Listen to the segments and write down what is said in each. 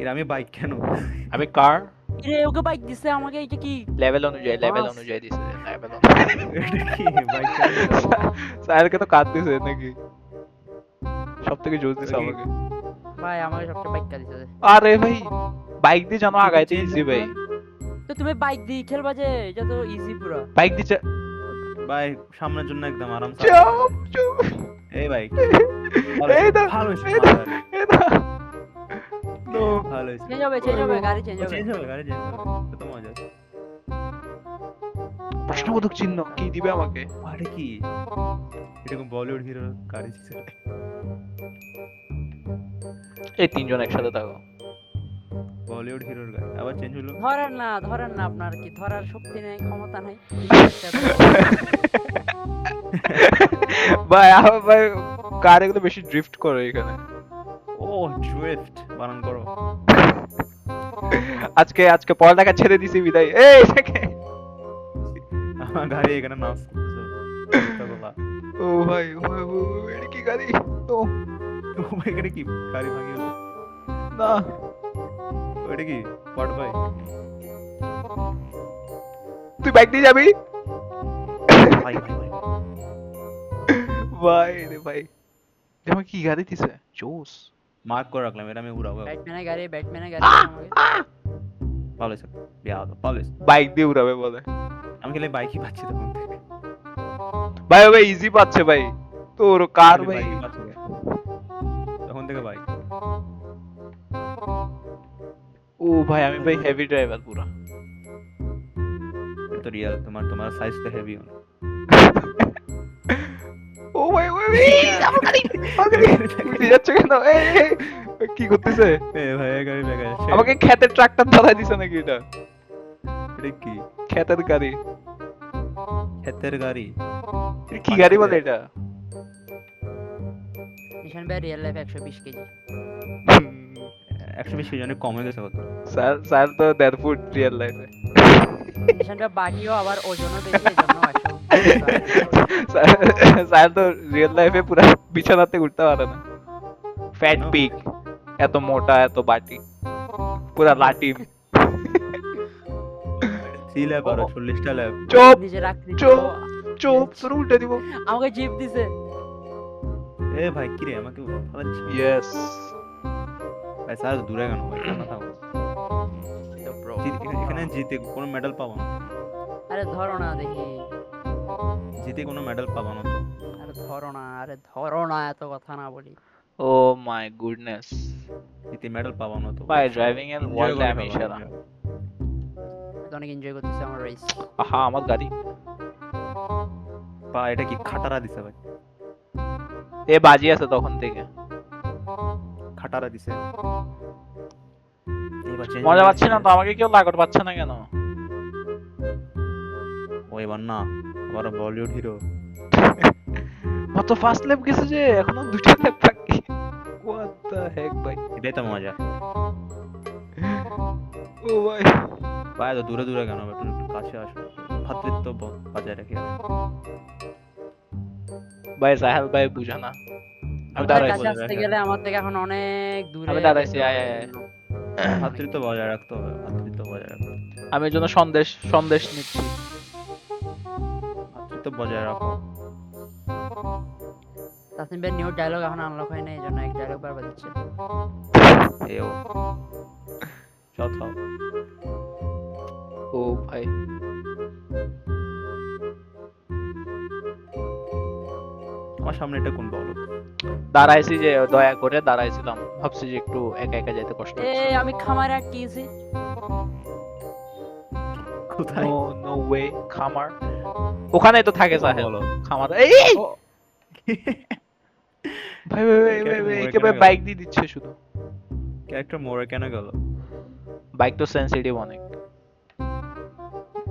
কি রে, আমি বাইক কেন? আমি কার? রে ওকে বাইক দিছে আমাকে এটা কি? লেভেল অনুযায়ী লেভেল অনুযায়ী দিছে লেভেল বাইক সাহেলকে তো কাট দিছে নাকি? সব থেকে জোর দিছে আমাকে। ভাই আমাকে সবচেয়ে বাইক দিছে আরে ভাই বাইক দিয়ে জানো আগাইতে ইজি ভাই। তো তুমি বাইক দিয়ে খেলবা যে এটা তো ইজি পুরো। বাইক দিয়ে বাইক সামনের জন্য একদম আরাম চুপ চুপ। এই বাইক এই তো ভালো তো ভালো এই তো নো ভালো হয়েছে চেঞ্জ হবে চেঞ্জ হবে গাড়ি চেঞ্জ হবে চেঞ্জ হবে গাড়ি চেঞ্জ হবে কত মজা প্রশ্নবোধক চিহ্ন কি দিবে আমাকে আরে কি এরকম বলিউড হিরোর গাড়ি ছিল এই তিনজন একসাথে থাকো বলিউড হিরোর গাড়ি আবার চেঞ্জ হলো ধরেন না ধরেন না আপনার কি ধরার শক্তি নেই ক্ষমতা নেই ভাই আমার ভাই কার এগুলো বেশি ড্রিফট করে এখানে ও ড্রিফট বানান করো। আজকে আজকে পড়ালেখা ছেড়ে দিছি বিদায়। এই থেকে আমার গাড়ি এখানে নাচ করতেছে বলা ও ভাই ও ভাই, ও ভাই, এটা কি গাড়ি? ও। ও ভাই, এখানে কি গাড়ি ভাঙি হলো না। ওটা কি? পট ভাই? তুই বাইক দিয়ে যাবি? ভাই ভাই ভাই। ভাই রে ভাই। যেমন কি গাড়ি দিছে? জোস। মার্ক করে রাখলাম এটা আমি উড়াবো ব্যাটম্যানের গাড়ি ব্যাটম্যানের গাড়ি ভালো হয়েছে বিয়া হলো ভালো বাইক দিয়ে উড়াবে বলে। আমি খেলে বাইকই পাচ্ছি তখন। ভাই ভাই ইজি পাচ্ছে ভাই। তোর কার ভাই। তখন থেকে বাইক ও ভাই আমি ভাই হেভি ড্রাইভার পুরা। তো রিয়েল তোমার তোমার সাইজ তো হেভি ও কি করতেছে? আমাকে খেতের ট্রাক্টর চালাই দিছে নাকি এটা? এটা কি? খেতের গাড়ি। ক্ষেতের গাড়ি? কি গাড়ি বলে এটা? নিশান ভাই রিয়েল লাইফ একশো বিশ কেজি। একশো বিশ কেজি অনেক কম হয়ে গেছে কত? স্যার স্যার তো দেড় ফুট রিয়েল লাইফে নিশান ভাই বাকিও আবার ওজনও বেশি এই জন্য একশো স্যার তো রিয়েল লাইফে পুরো বিছানাতে উঠতে পারে না। ফ্যাট পিক এত মোটা এত বাটি পুরা লাটিম থ্রি ল্যাব আর ল্যাব চুপ চুপ চুপ তোর উল্টে দিব। আমাকে জিপ দিছে। এ ভাই কি রে আমাকে ফালাচ্ছি ইয়েস ভাই স্যার দূরে কেন? ভাই সামনে থাকো এখানে- এখানে জিতে কোনো মেডেল পাবো আরে ধরো না দেখি। জিতে কোনো মেডেল পাবো না তো। আরে ধরো না আরে ধরো না এত কথা না বলি। ও মাই গুডনেস জিতে মেডেল পাবো না তো। ভাই ড্রাইভিং Enjoy ওয়ার্ল্ডে ফেলো, সেরা অনেক এনজয় করতেছে আমার রেস আহা আমার গাড়ি। বা এটা কি খাটারা দিছে ভাই? এ বাজি আছে তখন থেকে। খাটারা দিছে। মজা পাচ্ছি না তো আমাকে কেউ লাগট পাচ্ছে না কেন? ও এবার না। আবার বলিউড হিরো। কত ফার্স্ট ল্যাপ গেছে যে এখনও দুটো ল্যাপ বাকি। হোয়াট দ্য হেক ভাই? এটাই তো মজা। ও ভাই। ভাই তো দূরে দূরে কেন? একটু কাছে আসো। ভাতৃত্ব ব- বজায় রেখে ভাই সাহেল ভাই বুঝা না। আমি দাঁড়াইছি কাছে আসতে গেলে আমার থেকে এখন অনেক দূরে আমি দাঁড়াইছি, আয়, আয়, ভাতৃত্ব বজায় রাখতে হবে ভাতৃত্ব বজায় রাখতে হবে। আমি জন্য সন্দেশ সন্দেশ নিচ্ছি। ভাতৃত্ব বজায় রাখো। তাসনিম ভাই নিউ ডায়লগ এখন আনলক হয় না এই জন্য এক ডায়লগ বারবার দিচ্ছে। এও। হও ও ভাই। আমার সামনে এটা কোন বলো? দাঁড়াইছি যে দয়া করে দাঁড়াইছিলাম। ভাবছি যে একটু একা একা যেতে কষ্ট এ আমি খামার আটকিয়েছি কোথায়? নো ওয়ে খামার। ওখানেই তো থাকে সাহেল বলো? খামার এই ভাই ভাই ভাই ভাই ভাই একে ভাই বাইক দিয়ে দিচ্ছে শুধু। ক্যারেক্টার মোড়ে কেন গেল? বাইক তো সেনসিটিভ অনেক।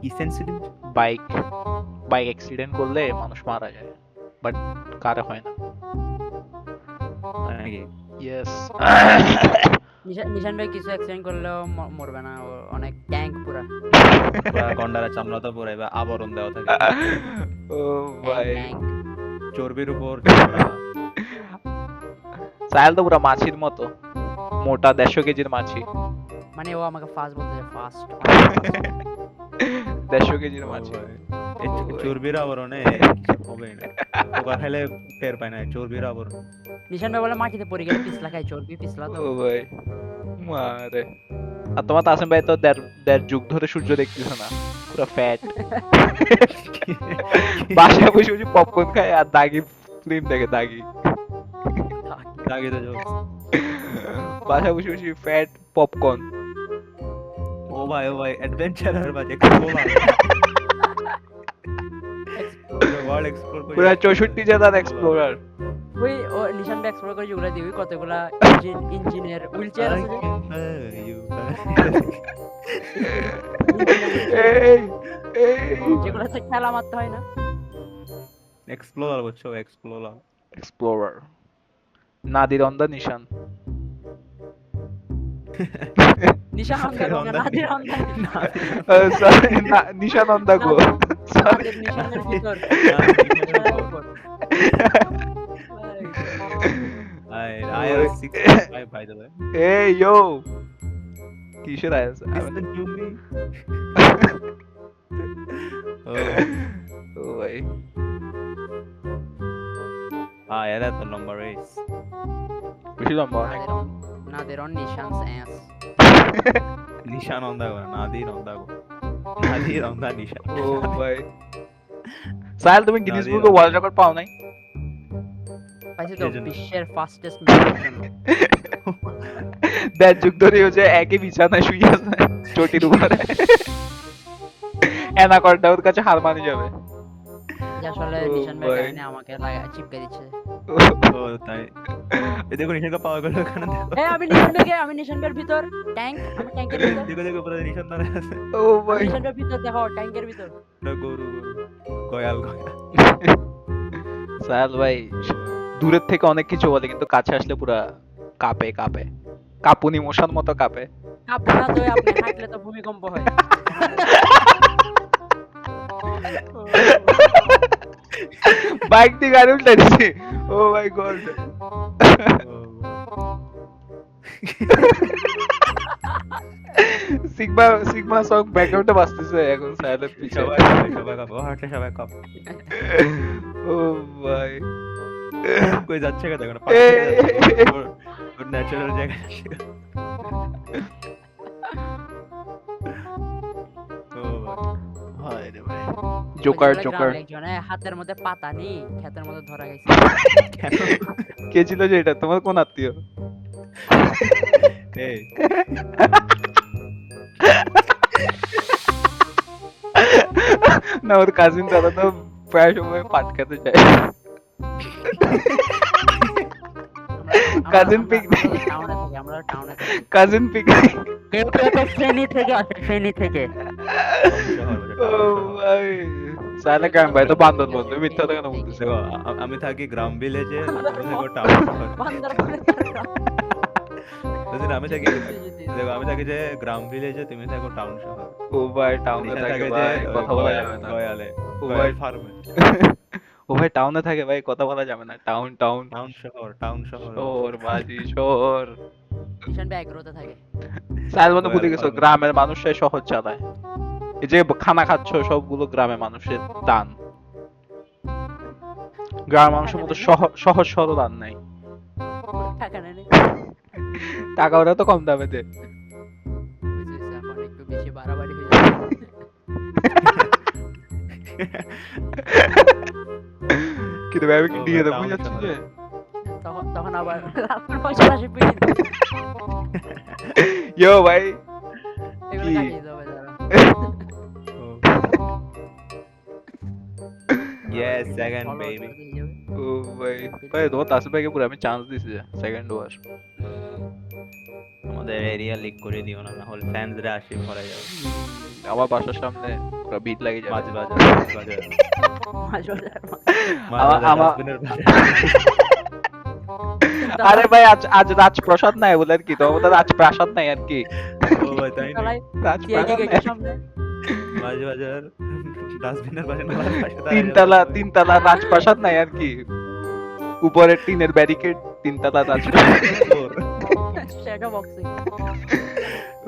কি সেন্সিটিভ বাইক বাইক অ্যাক্সিডেন্ট করলে মানুষ মারা যায় বাট কারে হয় না। ইয়েস নিশান ভাই কিছু অ্যাক্সিডেন্ট করলেও মরবে না অনেক ট্যাঙ্ক পুরা। গন্ডারা চামড়া তো পরে এবার আবরণ দেওয়া থাকে। ও ভাই। চর্বির উপর। সাহেল তো পুরো মাছির মতো। মোটা দেড়শো কেজির মাছি। মানে ও আমাকে ফাস্ট বলতে ফার্স্ট দেড়শো কেজির মাছি। চর্বির আবরণে কিছু না। পোকা খাইলে টের পায় না চর্বির আবরণ। নিশান ভাই বলে মাটিতে পড়ে গেলে পিছলা খাই চর্বি পিছলা তো। ভাই মারে। আর তোমার তাসিম ভাই তো দেড় দেড় যুগ ধরে সূর্য দেখতেছে না পুরো ফ্যাট বাসায় বসে বসে পপকর্ন খায় আর দাগি ফিল্ম দেখে দাগি। দাগে। তো জোক বাসায় বসে বসে ফ্যাট পপকর্ন ভাই ও ভাই অ্যাডভেঞ্চারার বাজে এক্সপ্লোরার ওয়ার্ল্ড এক্সপ্লোর করে। পুরো চৌষট্টি জেলার এক্সপ্লোরার ওই ও নিশান এক্সপ্লোর করে যেগুলো দিবি কতগুলা ইঞ্জিন ইঞ্জিনের হুইল চেয়ার আছে এই এই। খেলা মারতে হয় না। এক্সপ্লোরার বুঝছ explorer explorer Nadir on the Nishan. Nishananda Gowda Nishananda go sorry Hey yo, T-shirt I was. I the new me. oh. oh boy. Ah yeah, that's the number race. Which is number? Now they're on Nishan's ass. Nishan অন্দাগো Nadir অন্দাগো নাদির অন্দা নিশান ও ভাই সাহেল তুমি Guinness বুকে world record পাও নাই পাইছি তো বিশ্বের ফাস্টেস্ট দেড় যুগ ধরে হচ্ছে একই বিছানায় শুয়ে আছে চটির উপরে অ্যানাকর্ডা ওর কাছে হার মানি যাবে আসলে নিশান ভাই ভাই। আমাকে লাগা চিপকে দিচ্ছে। ও তাই। এই দেখো নিশানকে পাওয়া গেল ওখানে এই আমি নিশান ভাইকে আমি নিশান ভাইয়ের ভিতর। ট্যাঙ্ক আমি ট্যাঙ্কের ভিতর। দেখো দেখো পুরো নিশান ধরে আছে। ও ভাই নিশান ভাইয়ের ভিতর দেখো ট্যাঙ্কের ভিতর। পুরো গরু গরু। গয়াল গয়াল। সাহেল ভাই দূরের থেকে অনেক কিছু বলে কিন্তু কাছে আসলে পুরা কাঁপে কাঁপে। কাপুনি মশার মতো কাঁপে। আপনারা তো আপনি হাঁটলে তো ভূমিকম্প হয়। বাইক দিয়ে গাড়ি উল্টে দিছি। ও my god. Sigma sigma song ব্যাকগ্রাউন্ডে বাজতেছে এখন সাহেলের পিছে সবাই সবাই কাঁপে ও সবাই কাঁপে। ও ভাই কই যাচ্ছে কে দেখো না এ, ওর ন্যাচারাল জায়গা জোকার জোকার হাতের মধ্যে পাতা নি ক্ষেতের মধ্যে ধরা গেছে। কে ছিল যে এটা? তোমার কোন আত্মীয়? না ওর কাজিন দাদা তো প্রায় সময় পাট খেতে যায়। আমরা- Cousin আমরা- টাউনে কাজিন পিকনিক থেকে। আসে ফেনী থেকে। ও ভাই সাইলে গ্রাম ভাই তো বান্দর বন্ধু মিথ্যা তো কেন বলতেছে আমি থাকি গ্রাম ভিলেজে তুমি টাউন শহর আমি থাকি দেখো আমি থাকি যে গ্রাম ভিলেজে তুমি থাকো টাউন শহর ও ভাই টাউনে থাকে ভাই কথা বলা যাবে না গয়ালে ও ভাই। ফার্মে ও ভাই টাউনে থাকে ভাই কথা বলা যাবে না টাউন টাউন টাউন শহর টাউন শহর শহর বাজি শহর ভাই থাকে সাইল বন্ধু ভুলে গেছো গ্রামের মানুষরাই শহর চালায় এই যে খানা খাচ্ছ সবগুলো গ্রামের মানুষের দান। গ্রামের মানুষের মতো সহ- সহজ সরল দান নাই। টাকা নেই। টাকা ওরা তো কম দামে দেয়। কিন্তু ভাই আমি কি দিয়ে ভাই, দেবো যাচ্ছি যে? তখন তখন আবার রাস্তার পাশাপাশি ইয়ো ভাই। কি? Second baby. ভাই ভাই তোমার তাসিফ ভাইকে পুরো আমি চান্স দিছি সেকেন্ড ওভার আমাদের এরিয়া লিক করে দিও না হল ফ্যান্সরা আসি ভরে যাবে। আমার বাসার সামনে পুরো বিট লাগে যাবে। মাছ বাজার মাছ বাজার। মাঝ বাজার মাঝ। মাছ বাজার, আমা- আরে ভাই আজ আজ রাজপ্রসাদ নাই বলে আর কি তো আমাদের রাজপ্রাসাদ নাই আর কি। ও ভাই তাই না তলায় রাজপ্রাসাদ বাজার ডাস্টবিনের পাশে তিনতলা তিনতলা রাজপ্রাসাদ নাই আর কি। উপরে টিনের ব্যারিকেড তিনতলা রাজপ্রাসাদ।